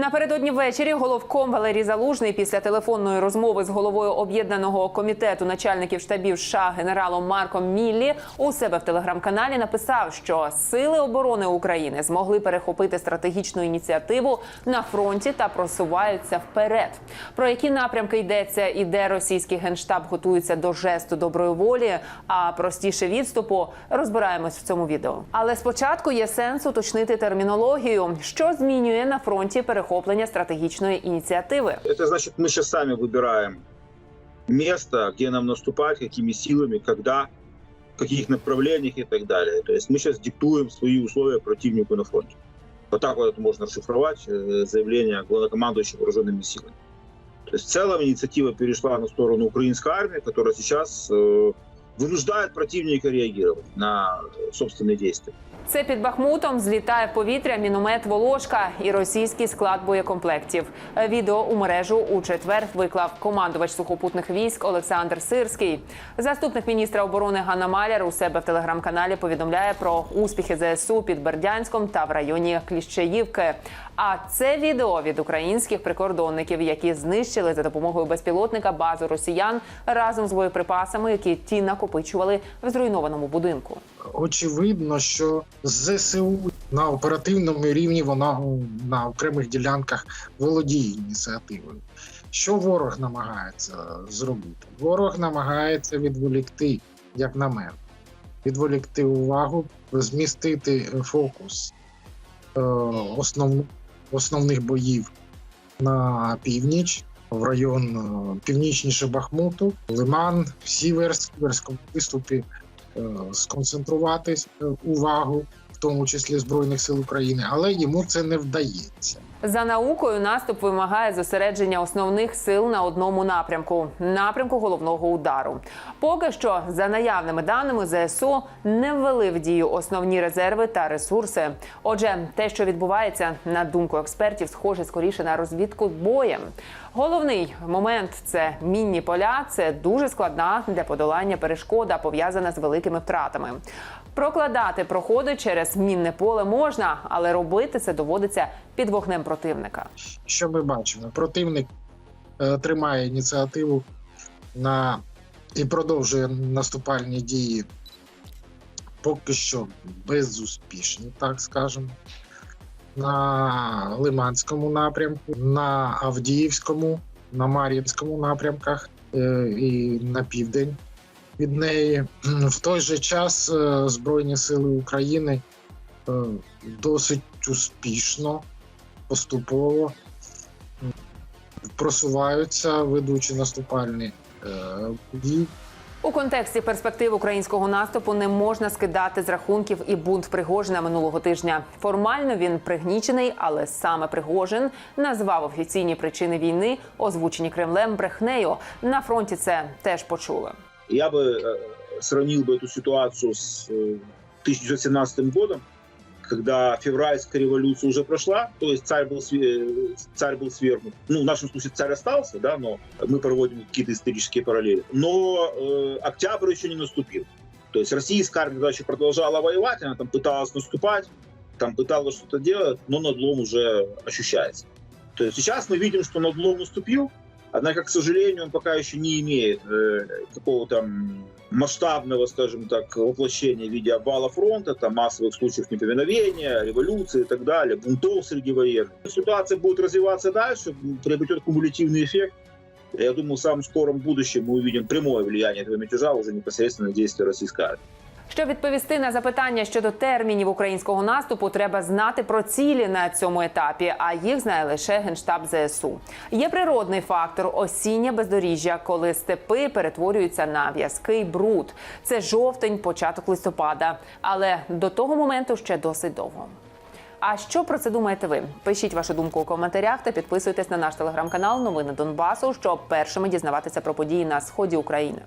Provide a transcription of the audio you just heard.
Напередодні ввечері головком Валерій Залужний після телефонної розмови з головою об'єднаного комітету начальників штабів США генералом Марком Міллі у себе в телеграм-каналі написав, що сили оборони України змогли перехопити стратегічну ініціативу на фронті та просуваються вперед. Про які напрямки йдеться і де російський генштаб готується до жесту доброї волі, а простіше відступу розбираємось в цьому відео. Але спочатку є сенс уточнити термінологію, що змінює на фронті перехоплення стратегічної ініціативи. Это значит, мы сейчас сами выбираем место, где нам наступать, какими силами, когда, в каких направлениях и так далее. То есть мы сейчас диктуем свои условия противнику на фронте. Вот так вот это можно расшифровать э, заявление главнокомандующего вооруженными силами. То есть в целом инициатива перешла на сторону украинской армии, которая сейчас э, вынуждает противника реагировать на э, собственные действия. Це під Бахмутом злітає в повітря міномет Волошка і російський склад боєкомплектів. Відео у мережу у четвер виклав командувач сухопутних військ Олександр Сирський. Заступник міністра оборони Ганна Маляр у себе в телеграм-каналі повідомляє про успіхи ЗСУ під Бердянськом та в районі Кліщеївки. А це відео від українських прикордонників, які знищили за допомогою безпілотника базу росіян разом з боєприпасами, які ті накопичували в зруйнованому будинку. очевидно, що ЗСУ на оперативному рівні вона на окремих ділянках володіє ініціативою. Що ворог намагається зробити? Ворог намагається відволікти, як на мене, відволікти увагу, змістити фокус е, основ, основних боїв на північ, в район е, північніше Бахмуту, Лиман, Сіверськ, Сіверському виступі е, сконцентруватись е, увагу, в тому числі Збройних сил України, але йому це не вдається. За наукою наступ вимагає зосередження основних сил на одному напрямку напрямку головного удару. Поки що, за наявними даними, ЗСУ не ввели в дію основні резерви та ресурси. Отже, те, що відбувається, на думку експертів, схоже скоріше на розвідку боєм. Головний момент це мінні поля. Це дуже складна для подолання перешкода, пов'язана з великими втратами. Прокладати проходи через мінне поле можна, але робити це доводиться під вогнем противника. Що ми бачимо? Противник е, тримає ініціативу на і продовжує наступальні дії поки що безуспішні, так скажемо. На Лиманському напрямку, на Авдіївському, на Мар'їнському напрямках е, і на південь від неї. В той же час е, Збройні Сили України е, досить успішно, поступово просуваються, ведучи наступальні дії. У контексті перспектив українського наступу не можна скидати з рахунків і бунт Пригожина минулого тижня. Формально він пригнічений, але саме Пригожин назвав офіційні причини війни, озвучені Кремлем брехнею. На фронті це теж почули. Я бы э, сравнил бы эту ситуацию с э, 1917 годом, Когда февральская революция уже прошла, то есть царь был, све- царь был свергнут. Ну, в нашем случае царь остался, да, но мы проводим какие-то исторические параллели. Но э, октябрь еще не наступил. То есть российская армия еще продолжала воевать, она там пыталась наступать, там пыталась что-то делать, но надлом уже ощущается. То есть сейчас мы видим, что надлом наступил, Однако, к сожалению, он пока еще не имеет э, какого-то масштабного, скажем так, воплощения в виде обвала фронта, там, массовых случаев неповиновения, революции и так далее, бунтов среди военных. Ситуация будет развиваться дальше, приобретет кумулятивный эффект. Я думаю, в самом скором будущем мы увидим прямое влияние этого мятежа уже непосредственно на действия российской армии. Щоб відповісти на запитання щодо термінів українського наступу, треба знати про цілі на цьому етапі. А їх знає лише генштаб ЗСУ. Є природний фактор осіння бездоріжжя, коли степи перетворюються на в'язкий бруд. Це жовтень, початок листопада. Але до того моменту ще досить довго. А що про це думаєте ви? Пишіть вашу думку у коментарях та підписуйтесь на наш телеграм-канал Новини Донбасу, щоб першими дізнаватися про події на сході України.